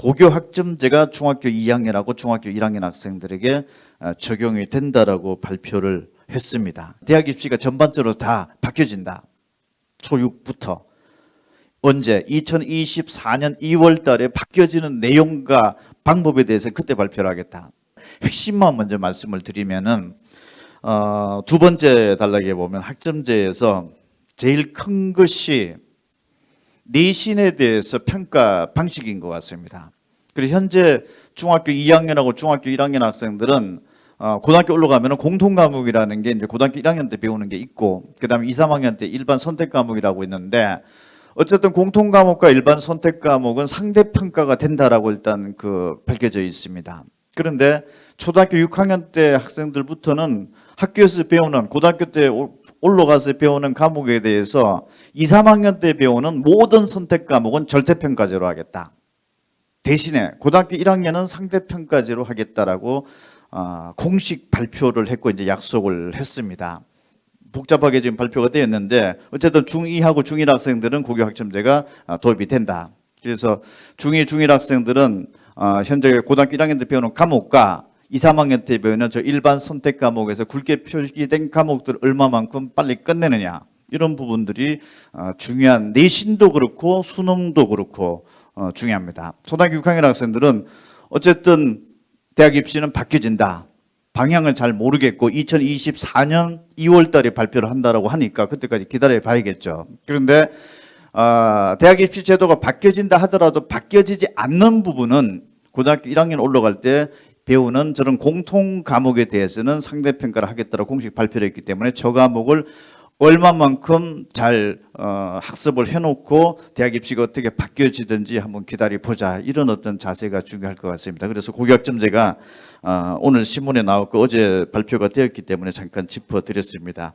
고교 학점제가 중학교 2학년하고 중학교 1학년 학생들에게 어, 적용이 된다라고 발표를 했습니다. 대학 입시가 전반적으로 다 바뀌어진다. 초6부터 언제 2024년 2월 달에 바뀌어지는 내용과 방법에 대해서 그때 발표를 하겠다. 핵심만 먼저 말씀을 드리면은 어, 두 번째 단락에 보면 학점제에서 제일 큰 것이 내신에 대해서 평가 방식인 것 같습니다. 그리고 현재 중학교 2학년하고 중학교 1학년 학생들은 어, 고등학교 올라가면 공통 과목이라는 게 이제 고등학교 1학년 때 배우는 게 있고 그다음에 2, 3학년 때 일반 선택 과목이라고 있는데 어쨌든 공통 과목과 일반 선택 과목은 상대 평가가 된다라고 일단 그 밝혀져 있습니다. 그런데 초등학교 6학년 때 학생들부터는 학교에서 배우는 고등학교 때 올- 올라가서 배우는 과목에 대해서 2, 3학년 때 배우는 모든 선택 과목은 절대 평가제로 하겠다. 대신에 고등학교 1학년은 상대 평가제로 하겠다라고 어, 공식 발표를 했고 이제 약속을 했습니다. 복잡하게 지금 발표가 되었는데 어쨌든 중2하고 중1 학생들은 국어 학점제가 어, 도입이 된다. 그래서 중2, 중1 학생들은 어, 현재 고등학교 1학년 때 배우는 과목과 2, 3학년 때 배우는 저 일반 선택 과목에서 굵게 표기된 과목들 얼마만큼 빨리 끝내느냐 이런 부분들이 어, 중요한 내신도 그렇고 수능도 그렇고 어, 중요합니다. 초등학교 6학년 학생들은 어쨌든 대학 입시는 바뀌어진다. 방향을 잘 모르겠고 2024년 2월 달에 발표를 한다라고 하니까 그때까지 기다려 봐야겠죠. 그런데 어, 대학 입시 제도가 바뀌어진다 하더라도 바뀌어지지 않는 부분은 고등학교 1학년 올라갈 때 배우는 저런 공통 과목에 대해서는 상대 평가를 하겠다고 공식 발표를 했기 때문에 저 과목을 얼마만큼 잘 어, 학습을 해놓고 대학 입시가 어떻게 바뀌어지든지 한번 기다려 보자 이런 어떤 자세가 중요할 것 같습니다. 그래서 고교학점제가 어, 오늘 신문에 나왔고 어제 발표가 되었기 때문에 잠깐 짚어드렸습니다.